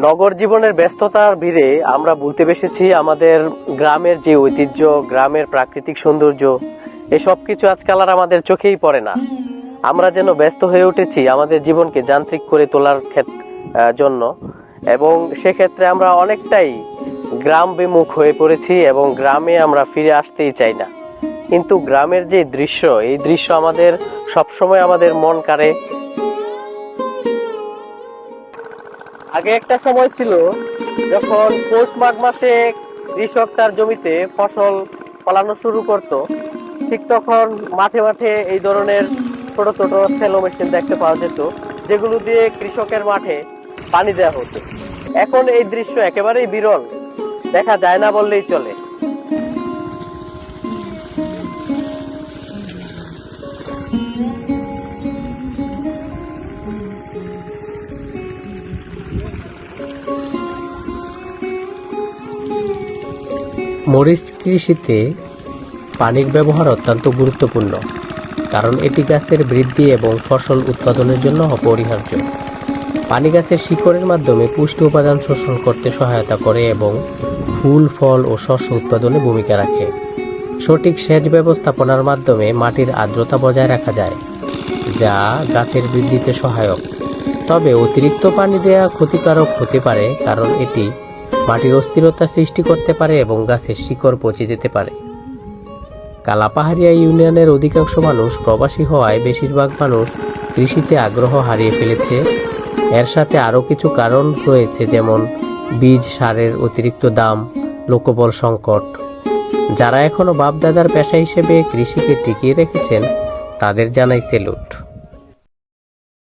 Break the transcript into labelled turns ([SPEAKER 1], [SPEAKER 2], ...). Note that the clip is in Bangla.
[SPEAKER 1] নগর জীবনের ব্যস্ততার ভিড়ে আমরা ভুলতে বসেছি আমাদের গ্রামের যে ঐতিহ্য, গ্রামের প্রাকৃতিক সৌন্দর্য এসব কিছু আজকাল আর আমাদের চোখেই পড়ে না। আমরা যেন ব্যস্ত হয়ে উঠেছি আমাদের জীবনকে যান্ত্রিক করে তোলার জন্য। এবং সেক্ষেত্রে আমরা অনেকটাই গ্রাম বিমুখ হয়ে পড়েছি এবং গ্রামে আমরা ফিরে আসতেই চাই না। কিন্তু গ্রামের যে দৃশ্য, এই দৃশ্য আমাদের সবসময় আমাদের মন কাড়ে আগে একটা সময় ছিল যখন পৌষ মাঘ মাসে কৃষক তার জমিতে ফসল ফলানো শুরু করত। ঠিক তখন মাঠে মাঠে এই ধরনের ছোট ছোট সেলো মেশিন দেখতে পাওয়া যেত, যেগুলো দিয়ে কৃষকের মাঠে পানি দেওয়া হতো। এখন এই দৃশ্য একেবারেই বিরল, দেখা যায় না বললেই চলে। মরিচ কৃষিতে পানির ব্যবহার অত্যন্ত গুরুত্বপূর্ণ, কারণ এটি গাছের বৃদ্ধি এবং ফসল উৎপাদনের জন্য অপরিহার্য। পানি গাছের শিকড়ের মাধ্যমে পুষ্টি উপাদান শোষণ করতে সহায়তা করে এবং ফুল, ফল ও শস্য উৎপাদনে ভূমিকা রাখে। সঠিক সেচ ব্যবস্থাপনার মাধ্যমে মাটির আর্দ্রতা বজায় রাখা যায়, যা গাছের বৃদ্ধিতে সহায়ক। তবে অতিরিক্ত পানি দেওয়া ক্ষতিকারক হতে পারে, কারণ এটি মাটির অস্থিরতা সৃষ্টি করতে পারে এবং গাছের শিকড় পচে যেতে পারে। কালাপাহাড়িয়া ইউনিয়নের অধিকাংশ মানুষ প্রবাসী হওয়ায় বেশিরভাগ মানুষ কৃষিতে আগ্রহ হারিয়ে ফেলেছে। এর সাথে আরও কিছু কারণ রয়েছে, যেমন বীজ, সারের অতিরিক্ত দাম, লোকবল সংকট। যারা এখনও বাপদাদার পেশা হিসেবে কৃষিকে টিকিয়ে রেখেছেন, তাদের জানাই সেলুট।